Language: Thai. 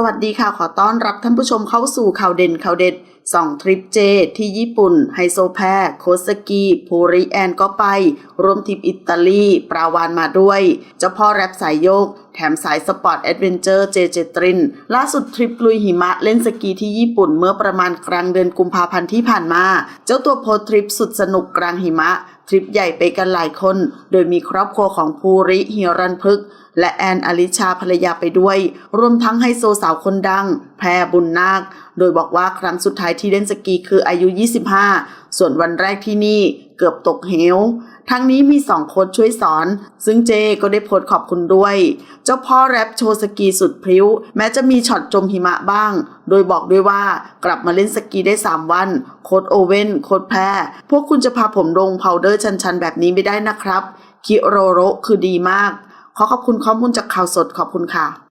สวัสดีค่ะ ขอต้อนรับท่านผู้ชมเข้าสู่ข่าวเด่นข่าวเด็ดสองทริปเจ ที่ญี่ปุ่น ไฮโซแพรโคสกีภูริแอนก็ไป รวมทริปอิตาลี ปราวานมาด้วย เจ้าพ่อแรปสายโยก แถมสายสปอร์ตแอดเวนเจอร์เจเจตริน ล่าสุดทริปลุยหิมะเล่นสกีที่ญี่ปุ่นเมื่อประมาณกลางเดือนกุมภาพันธ์ที่ผ่านมา เจ้าตัวโพสทริปสุดสนุกกลางหิมะ ทริปใหญ่ไปกันหลายคน โดยมีครอบครัวของภูริเฮียรันพฤกและแอนอลิชาภรรยาไปด้วย รวมทั้งไฮโซสาวคนดัง แพรบุญนาค โดยบอกว่าครั้งสุดท้ายที่เล่นสกีคืออายุ 25 ส่วนวันแรกที่นี่เกือบตกเหว ทั้งนี้มีสองโค้ชช่วยสอน ซึ่งเจก็ได้โพสต์ขอบคุณด้วย เจ้าพ่อแรปโชว์สกีสุดพริ้ว แม้จะมีช็อตจมหิมะบ้าง โดยบอกด้วยว่ากลับมาเล่นสกีได้ 3 วัน โค้ดโอเว่นโค้ดแพรพวกคุณจะพาผมลงพาวเดอร์ชันๆ แบบนี้ไม่ได้นะครับ คิโรโรคือดีมาก ขอขอบคุณข้อมูลจากข่าวสดขอบคุณค่ะ